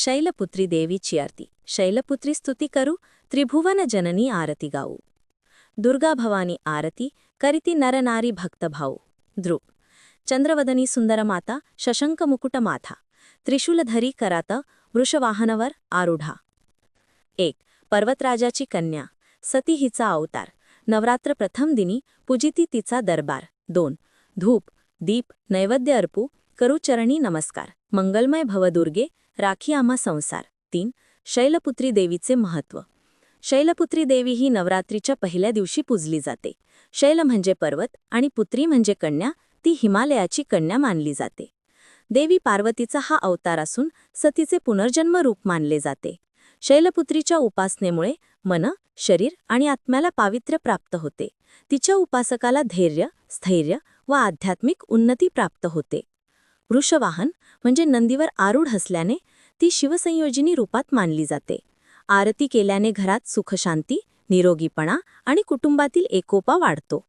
शैलपुत्री देवीची आरती शैलपुत्री स्तुती करू त्रिभुवन जननी आरती गाऊ दुर्गा भवानी आरती करिती नरनारी भक्तभाऊ ध्रुव चंद्रवदनी सुंदर माता शशंक मुकुट माथा त्रिशूलधरी करात वृषवाहनवर आरुढा एक पर्वतराजाची कन्या सती हिचा अवतार नवरात्र प्रथम दिनी पूजिती तिचा दरबार दोन धूप दीप नैवेद्य अर्पू करू चरणी नमस्कार. मंगलमय भवदुर्गे राखी आमा संसार. तीन शैलपुत्री देवीचे महत्त्व शैलपुत्री देवी ही नवरात्रीच्या पहिल्या दिवशी पूजली जाते. शैल म्हणजे पर्वत आणि पुत्री म्हणजे कन्या ती हिमालयाची कन्या मानली जाते. देवी पार्वतीचा हा अवतार असून सतीचे पुनर्जन्म रूप मानले जाते. शैलपुत्रीच्या उपासनेमुळे मन शरीर आणि आत्म्याला पावित्र्य प्राप्त होते. तिच्या उपासकाला धैर्य स्थैर्य व आध्यात्मिक उन्नती प्राप्त होते. वृषवाहन म्हणजे नंदीवर आरूढ असल्याने ती शिवसंयोजिनी रूपात मानली जाते. आरती केल्याने घरात सुखशांती निरोगीपणा आणि कुटुंबातील एकोपा वाढतो.